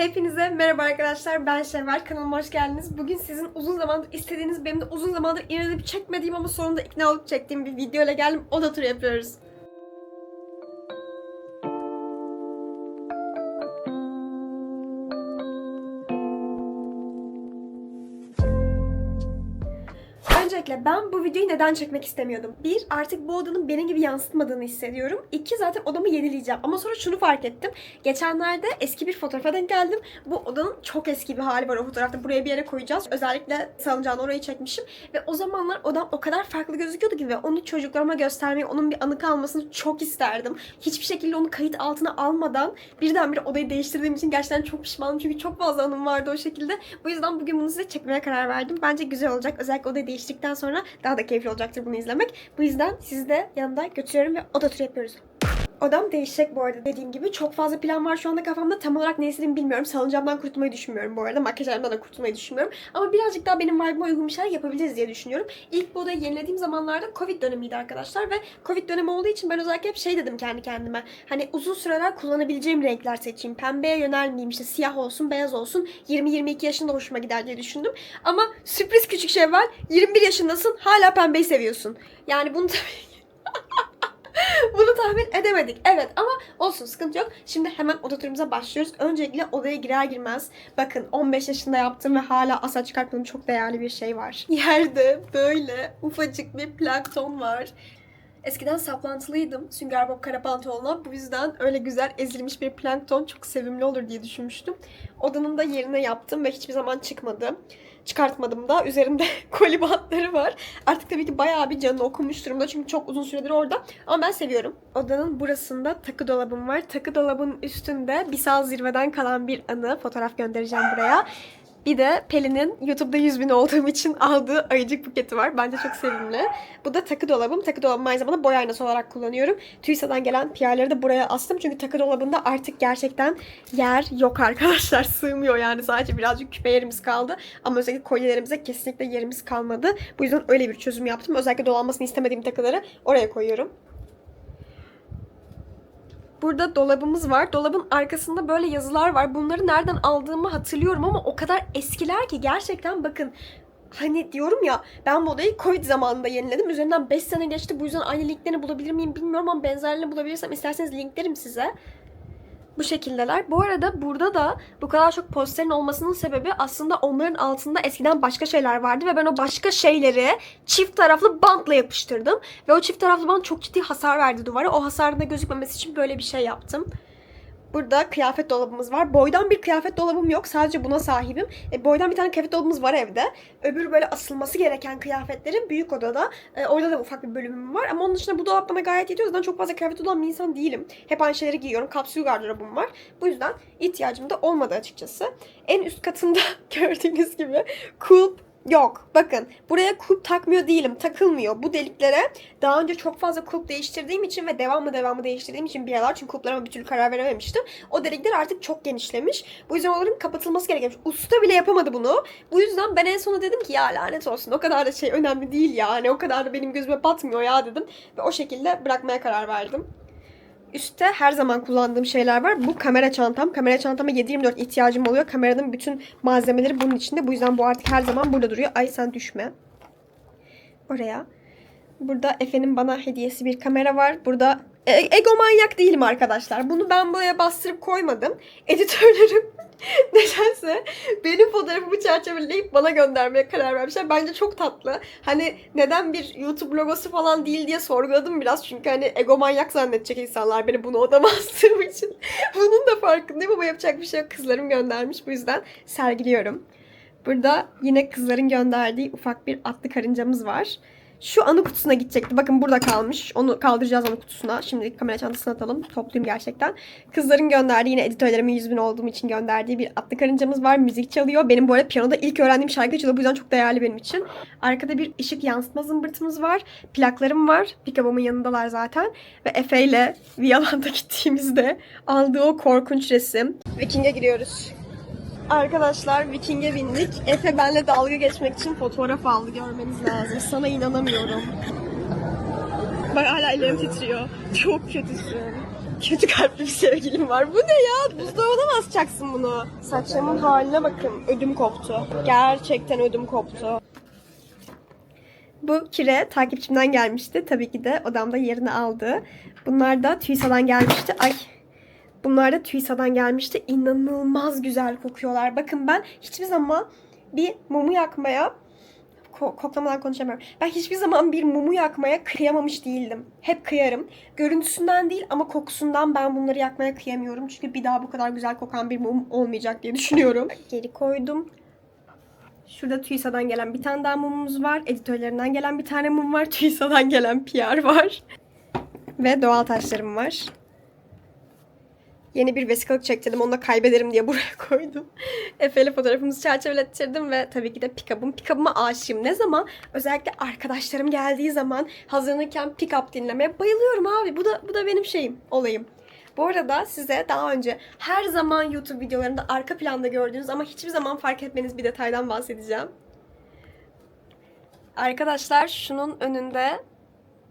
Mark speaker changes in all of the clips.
Speaker 1: Hepinize merhaba arkadaşlar. Ben Şevval. Kanalıma hoş geldiniz. Bugün sizin uzun zamandır istediğiniz, benim de uzun zamandır inanıp çekmediğim ama sonunda ikna olup çektiğim bir video ile geldim. Oda turu yapıyoruz. Öncelikle ben bu videoyu neden çekmek istemiyordum? Bir, artık bu odanın benim gibi yansıtmadığını hissediyorum. İki, zaten odamı yenileyeceğim. Ama sonra şunu fark ettim. Geçenlerde eski bir fotoğrafa denk geldim. Bu odanın çok eski bir hali var o fotoğrafta. Buraya bir yere koyacağız. Özellikle salıncağını orayı çekmişim. Ve o zamanlar odam o kadar farklı gözüküyordu ki ve onu çocuklarıma göstermeyi, onun bir anı kalmasını çok isterdim. Hiçbir şekilde onu kayıt altına almadan birdenbire odayı değiştirdiğim için gerçekten çok pişmanım. Çünkü çok fazla anım vardı o şekilde. Bu yüzden bugün bunu size çekmeye karar verdim. Bence güzel olacak. Özellikle odayı değiştirdikten sonra daha da keyifli olacaktır bunu izlemek. Bu yüzden sizi de yanımda götürüyorum ve oda turu yapıyoruz. Odam değişecek bu arada dediğim gibi. Çok fazla plan var şu anda kafamda. Tam olarak ne istediğimi bilmiyorum. Salıncağımdan kurtulmayı düşünmüyorum bu arada. Makyajlarımdan da kurtulmayı düşünmüyorum. Ama birazcık daha benim vibe'ıma uygun bir şeyler yapabiliriz diye düşünüyorum. İlk bu odayı yenilediğim zamanlarda Covid dönemiydi arkadaşlar. Ve Covid dönemi olduğu için ben özellikle hep şey dedim kendi kendime. Hani uzun süreler kullanabileceğim renkler seçeyim. Pembeye yönelmeyeyim işte siyah olsun, beyaz olsun. 20-22 yaşında hoşuma gider diye düşündüm. Ama sürpriz küçük şey var. 21 yaşındasın hala pembeyi seviyorsun. Yani bunu tabii bunu tahmin edemedik. Evet ama olsun sıkıntı yok. Şimdi hemen oda turumuza başlıyoruz. Öncelikle odaya girer girmez bakın 15 yaşında yaptım ve hala asla çıkartmadığım çok değerli bir şey var. Yerde böyle ufacık bir plankton var. Eskiden saplantılıydım Sünger Bob kara pantolonla. Bu yüzden öyle güzel ezilmiş bir plankton çok sevimli olur diye düşünmüştüm. Odanın da yerine yaptım ve hiçbir zaman çıkmadı. Çıkartmadım da. Üzerinde koli bantları var. Artık tabii ki bayağı bir canını okumuş durumda. Çünkü çok uzun süredir orada. Ama ben seviyorum. Odanın burasında takı dolabım var. Takı dolabın üstünde Bisal zirveden kalan bir anı. Fotoğraf göndereceğim buraya. Bir de Pelin'in YouTube'da 100 bin olduğum için aldığı ayıcık buketi var. Bence çok sevimli. Bu da takı dolabım. Takı dolabımı aynı zamanda boy aynası olarak kullanıyorum. TÜİSA'dan gelen PR'ları da buraya astım. Çünkü takı dolabında artık gerçekten yer yok arkadaşlar. Sığmıyor yani. Sadece birazcık küpe yerimiz kaldı. Ama özellikle kolyelerimize kesinlikle yerimiz kalmadı. Bu yüzden öyle bir çözüm yaptım. Özellikle dolanmasını istemediğim takıları oraya koyuyorum. Burada dolabımız var. Dolabın arkasında böyle yazılar var. Bunları nereden aldığımı hatırlıyorum ama o kadar eskiler ki gerçekten bakın Hani diyorum ya ben bu odayı Covid zamanında yeniledim. Üzerinden 5 sene geçti. Bu yüzden aynı linklerini bulabilir miyim bilmiyorum ama benzerlerini bulabilirsem isterseniz linklerim size. Bu şekildeler. Bu arada burada da bu kadar çok posterin olmasının sebebi aslında onların altında eskiden başka şeyler vardı ve ben o başka şeyleri çift taraflı bantla yapıştırdım. Ve o çift taraflı bant çok ciddi hasar verdi duvara. O hasarın da gözükmemesi için böyle bir şey yaptım. Burada kıyafet dolabımız var. Boydan bir kıyafet dolabım yok. Sadece buna sahibim. E, boydan bir tane kıyafet dolabımız var evde. Öbür böyle asılması gereken kıyafetlerin büyük odada. E, orada da ufak bir bölümüm var. Ama onun dışında bu dolap bana gayet yetiyor. O çok fazla kıyafet olan bir insan değilim. Hep aynı şeyleri giyiyorum. Kapsül gardırobum var. Bu yüzden ihtiyacım da olmadı açıkçası. En üst katında gördüğünüz gibi kulp Yok. Bakın buraya kulp takmıyor değilim. Takılmıyor. Bu deliklere daha önce çok fazla kulp değiştirdiğim için ve devamlı devamlı değiştirdiğim için bir aralar çünkü kulplarıma bir türlü karar verememiştim. O delikler artık çok genişlemiş. Bu yüzden onların kapatılması gerekiyormuş. Usta bile yapamadı bunu. Bu yüzden ben en sona dedim ki ya lanet olsun o kadar da şey önemli değil ya. Hani o kadar da benim gözüme batmıyor ya dedim. Ve o şekilde bırakmaya karar verdim. Üstte her zaman kullandığım şeyler var. Bu kamera çantam. Kamera çantama 7-24 ihtiyacım oluyor. Kameranın bütün malzemeleri bunun içinde. Bu yüzden bu artık her zaman burada duruyor. Ay sen düşme. Oraya. Burada Efe'nin bana hediyesi bir kamera var. Burada e- egomanyak değilim arkadaşlar. Bunu ben buraya bastırıp koymadım. Editörlerim nedense benim fotoğrafımı çerçeveleyip bana göndermeye karar vermişler. Bence çok tatlı. Hani neden bir YouTube logosu falan değil diye sorguladım biraz. Çünkü hani egomanyak zannedecek insanlar beni bunu odama astığım için. Bunun da farkındayım ama yapacak bir şey yok. Kızlarım göndermiş. Bu yüzden sergiliyorum. Burada yine kızların gönderdiği ufak bir atlı karıncamız var. Şu anı kutusuna gidecekti. Bakın burada kalmış. Onu kaldıracağız anı kutusuna. Şimdi kamera çantasına atalım. Topluyum gerçekten. Kızların gönderdiği yine editörlerimin 100 bin olduğum için gönderdiği bir atlı karıncamız var. Müzik çalıyor. Benim bu arada piyanoda ilk öğrendiğim şarkı çalıyor. Bu yüzden çok değerli benim için. Arkada bir ışık yansıtma zımbırtımız var. Plaklarım var. Pikabamın yanındalar zaten. Ve Efe ile Viyalan'da gittiğimizde aldığı o korkunç resim. Viking'e giriyoruz. Arkadaşlar Viking'e bindik. Efe benle dalga geçmek için fotoğraf aldı. Görmeniz lazım. Sana inanamıyorum. Bak hala ellerim titriyor. Çok kötüsün. kötü kalpli bir sevgilim var. Bu ne ya? Buzdolabına mı asacaksın bunu? Saçlarımın haline bakın. Ödüm koptu. Gerçekten ödüm koptu. Bu kire takipçimden gelmişti. Tabii ki de odamda yerini aldı. Bunlar da TÜİSA'dan gelmişti. Ay Bunlar da TÜİSA'dan gelmişti. İnanılmaz güzel kokuyorlar. Bakın ben hiçbir zaman bir mumu yakmaya ko- koklamadan konuşamıyorum. Ben hiçbir zaman bir mumu yakmaya kıyamamış değildim. Hep kıyarım. Görüntüsünden değil ama kokusundan ben bunları yakmaya kıyamıyorum. Çünkü bir daha bu kadar güzel kokan bir mum olmayacak diye düşünüyorum. Geri koydum. Şurada TÜİSA'dan gelen bir tane daha mumumuz var. Editörlerinden gelen bir tane mum var. TÜİSA'dan gelen PR var. Ve doğal taşlarım var. Yeni bir vesikalık çektirdim. Onu da kaybederim diye buraya koydum. Efe'yle fotoğrafımızı çerçevelettirdim ve tabii ki de pick-up'ım. Pick-up'ıma aşığım. Ne zaman? Özellikle arkadaşlarım geldiği zaman hazırlanırken pick-up dinlemeye bayılıyorum abi. Bu da bu da benim şeyim, olayım. Bu arada size daha önce her zaman YouTube videolarında arka planda gördüğünüz ama hiçbir zaman fark etmeniz bir detaydan bahsedeceğim. Arkadaşlar şunun önünde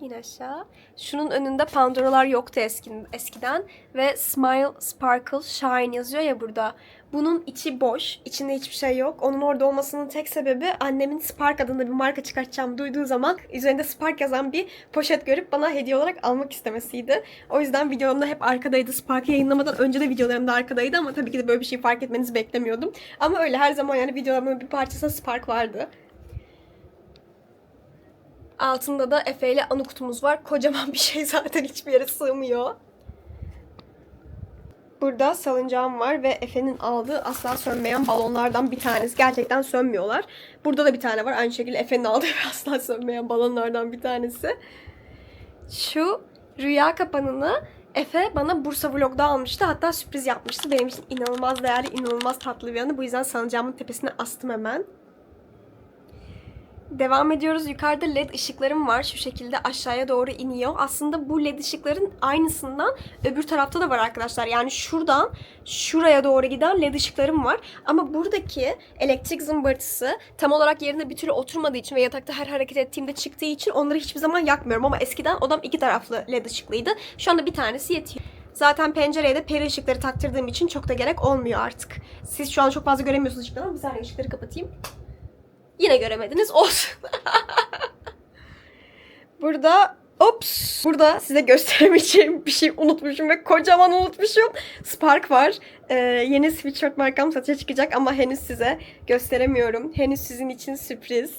Speaker 1: in aşağı. Şunun önünde Pandoralar yoktu eski, eskiden ve Smile, Sparkle, Shine yazıyor ya burada. Bunun içi boş, içinde hiçbir şey yok. Onun orada olmasının tek sebebi annemin Spark adında bir marka çıkartacağım duyduğu zaman üzerinde Spark yazan bir poşet görüp bana hediye olarak almak istemesiydi. O yüzden videomda hep arkadaydı. Spark'ı yayınlamadan önce de videolarımda arkadaydı ama tabii ki de böyle bir şey fark etmenizi beklemiyordum. Ama öyle her zaman yani videolarımın bir parçasında Spark vardı. Altında da Efe ile anı kutumuz var. Kocaman bir şey zaten hiçbir yere sığmıyor. Burada salıncağım var ve Efe'nin aldığı asla sönmeyen balonlardan bir tanesi. Gerçekten sönmüyorlar. Burada da bir tane var. Aynı şekilde Efe'nin aldığı ve asla sönmeyen balonlardan bir tanesi. Şu rüya kapanını Efe bana Bursa Vlog'da almıştı. Hatta sürpriz yapmıştı. Benim için inanılmaz değerli, inanılmaz tatlı bir anı. Bu yüzden salıncağımın tepesine astım hemen. Devam ediyoruz. Yukarıda led ışıklarım var. Şu şekilde aşağıya doğru iniyor. Aslında bu led ışıkların aynısından öbür tarafta da var arkadaşlar. Yani şuradan şuraya doğru giden led ışıklarım var. Ama buradaki elektrik zımbırtısı tam olarak yerine bir türlü oturmadığı için ve yatakta her hareket ettiğimde çıktığı için onları hiçbir zaman yakmıyorum. Ama eskiden odam iki taraflı led ışıklıydı. Şu anda bir tanesi yetiyor. Zaten pencereye de peri ışıkları taktırdığım için çok da gerek olmuyor artık. Siz şu an çok fazla göremiyorsunuz ışıkları ama bir saniye ışıkları kapatayım. Yine göremediniz. Olsun. Burada Ops! Burada size gösteremeyeceğim bir şey unutmuşum ve kocaman unutmuşum. Spark var. Ee, yeni sweatshirt markam satışa çıkacak ama henüz size gösteremiyorum. Henüz sizin için sürpriz.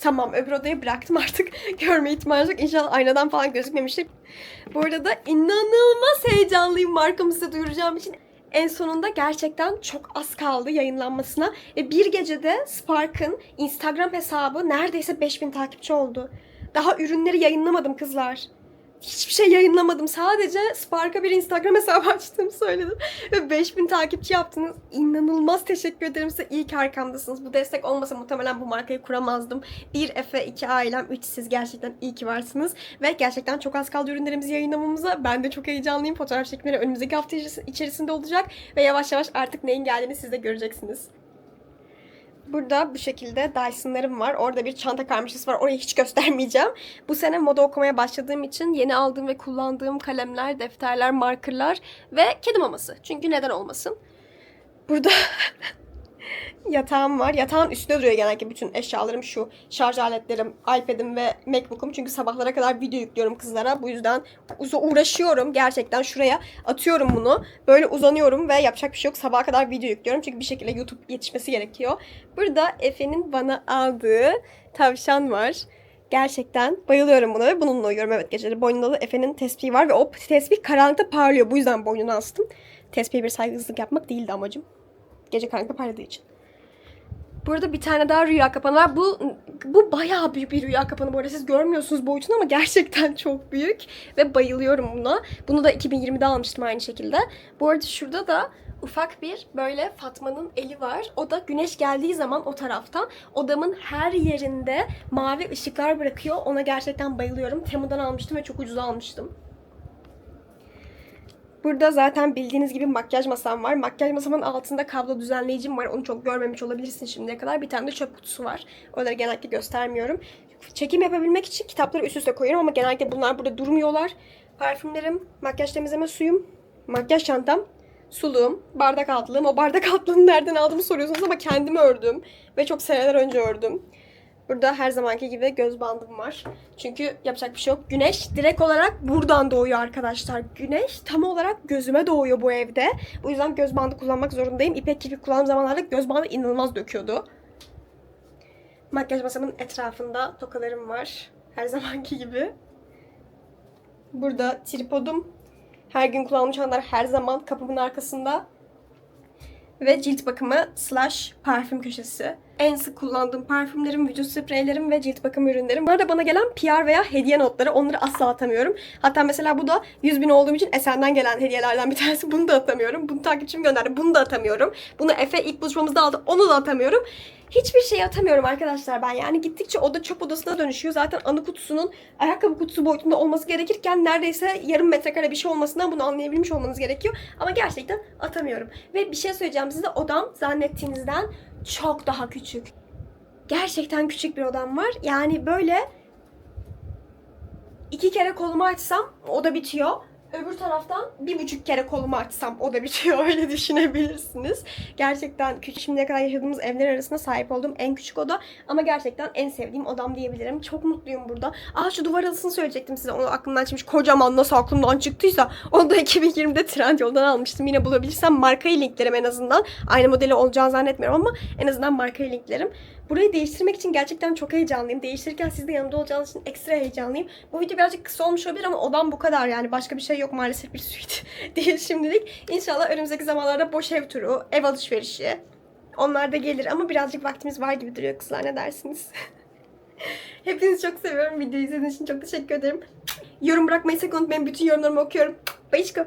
Speaker 1: Tamam öbür odayı bıraktım artık. Görme ihtimali yok. İnşallah aynadan falan gözükmemiştir. Bu arada inanılmaz heyecanlıyım markamı size duyuracağım için. En sonunda gerçekten çok az kaldı yayınlanmasına. Ve bir gecede Spark'ın Instagram hesabı neredeyse 5000 takipçi oldu. Daha ürünleri yayınlamadım kızlar. Hiçbir şey yayınlamadım. Sadece Spark'a bir Instagram hesabı açtığımı söyledim. Ve 5000 takipçi yaptınız. İnanılmaz teşekkür ederim size. İyi ki arkamdasınız. Bu destek olmasa muhtemelen bu markayı kuramazdım. Bir Efe, iki ailem, üç siz gerçekten iyi ki varsınız. Ve gerçekten çok az kaldı ürünlerimizi yayınlamamıza. Ben de çok heyecanlıyım. Fotoğraf çekimleri önümüzdeki hafta içerisinde olacak. Ve yavaş yavaş artık neyin geldiğini siz de göreceksiniz. Burada bu şekilde Dyson'larım var. Orada bir çanta karmaşası var. Orayı hiç göstermeyeceğim. Bu sene moda okumaya başladığım için yeni aldığım ve kullandığım kalemler, defterler, markerlar ve kedi maması. Çünkü neden olmasın? Burada yatağım var. Yatağın üstünde duruyor genellikle bütün eşyalarım şu. Şarj aletlerim, iPad'im ve MacBook'um. Çünkü sabahlara kadar video yüklüyorum kızlara. Bu yüzden uğraşıyorum. Gerçekten şuraya atıyorum bunu. Böyle uzanıyorum ve yapacak bir şey yok. Sabaha kadar video yüklüyorum. Çünkü bir şekilde YouTube yetişmesi gerekiyor. Burada Efe'nin bana aldığı tavşan var. Gerçekten bayılıyorum buna ve bununla uyuyorum evet geceleri. Boynunda da Efe'nin tespihi var ve o tespih karanlıkta parlıyor. Bu yüzden boynuna astım. Tespihe bir saygısızlık yapmak değildi amacım. Gece karanlıkta parladığı için. Burada bir tane daha rüya kapanı var. Bu bu bayağı büyük bir rüya kapanı bu arada. Siz görmüyorsunuz boyutunu ama gerçekten çok büyük. Ve bayılıyorum buna. Bunu da 2020'de almıştım aynı şekilde. Bu arada şurada da ufak bir böyle Fatma'nın eli var. O da güneş geldiği zaman o taraftan odamın her yerinde mavi ışıklar bırakıyor. Ona gerçekten bayılıyorum. Temu'dan almıştım ve çok ucuza almıştım. Burada zaten bildiğiniz gibi makyaj masam var. Makyaj masamın altında kablo düzenleyicim var. Onu çok görmemiş olabilirsin şimdiye kadar. Bir tane de çöp kutusu var. Onları genellikle göstermiyorum. çekim yapabilmek için kitapları üst üste koyuyorum ama genellikle bunlar burada durmuyorlar. Parfümlerim, makyaj temizleme suyum, makyaj çantam, suluğum, bardak altlığım. O bardak altlığını nereden aldığımı soruyorsunuz ama kendimi ördüm. Ve çok seneler önce ördüm. Burada her zamanki gibi göz bandım var. Çünkü yapacak bir şey yok. Güneş direkt olarak buradan doğuyor arkadaşlar. Güneş tam olarak gözüme doğuyor bu evde. Bu yüzden göz bandı kullanmak zorundayım. İpek kirpik kullandığım zamanlarda göz bandı inanılmaz döküyordu. Makyaj masamın etrafında tokalarım var. Her zamanki gibi. Burada tripodum. Her gün kullandığım çantalar her zaman kapımın arkasında. Ve cilt bakımı slash parfüm köşesi. En sık kullandığım parfümlerim, vücut spreylerim ve cilt bakım ürünlerim. Bu arada bana gelen PR veya hediye notları. Onları asla atamıyorum. Hatta mesela bu da 100 bin olduğum için Esen'den gelen hediyelerden bir tanesi. Bunu da atamıyorum. Bunu takipçim gönderdi. Bunu da atamıyorum. Bunu Efe ilk buluşmamızda aldı. Onu da atamıyorum. Hiçbir şey atamıyorum arkadaşlar ben. Yani gittikçe oda çöp odasına dönüşüyor. Zaten anı kutusunun ayakkabı kutusu boyutunda olması gerekirken neredeyse yarım metrekare bir şey olmasından bunu anlayabilmiş olmanız gerekiyor. Ama gerçekten atamıyorum. Ve bir şey söyleyeceğim size. Odam zannettiğinizden çok daha küçük. Gerçekten küçük bir odam var. Yani böyle iki kere kolumu açsam o da bitiyor. Öbür taraftan bir buçuk kere kolumu açsam o da bitiyor. Öyle düşünebilirsiniz. Gerçekten küçük şimdiye kadar yaşadığımız evler arasında sahip olduğum en küçük oda. Ama gerçekten en sevdiğim odam diyebilirim. Çok mutluyum burada. Aa şu duvar halısını söyleyecektim size. Onu aklımdan çıkmış. Kocaman nasıl aklımdan çıktıysa. Onu da 2020'de Trendyol'dan almıştım. Yine bulabilirsem markayı linklerim en azından. Aynı modeli olacağını zannetmiyorum ama en azından markayı linklerim. Burayı değiştirmek için gerçekten çok heyecanlıyım. Değiştirirken siz de yanımda olacağınız için ekstra heyecanlıyım. Bu video birazcık kısa olmuş olabilir ama odam bu kadar yani. Başka bir şey yok maalesef bir suite değil şimdilik. İnşallah önümüzdeki zamanlarda boş ev turu, ev alışverişi. Onlar da gelir ama birazcık vaktimiz var gibi duruyor kızlar ne dersiniz? Hepinizi çok seviyorum. Videoyu izlediğiniz için çok teşekkür ederim. Yorum bırakmayı sakın unutmayın. Bütün yorumlarımı okuyorum. Bayışko.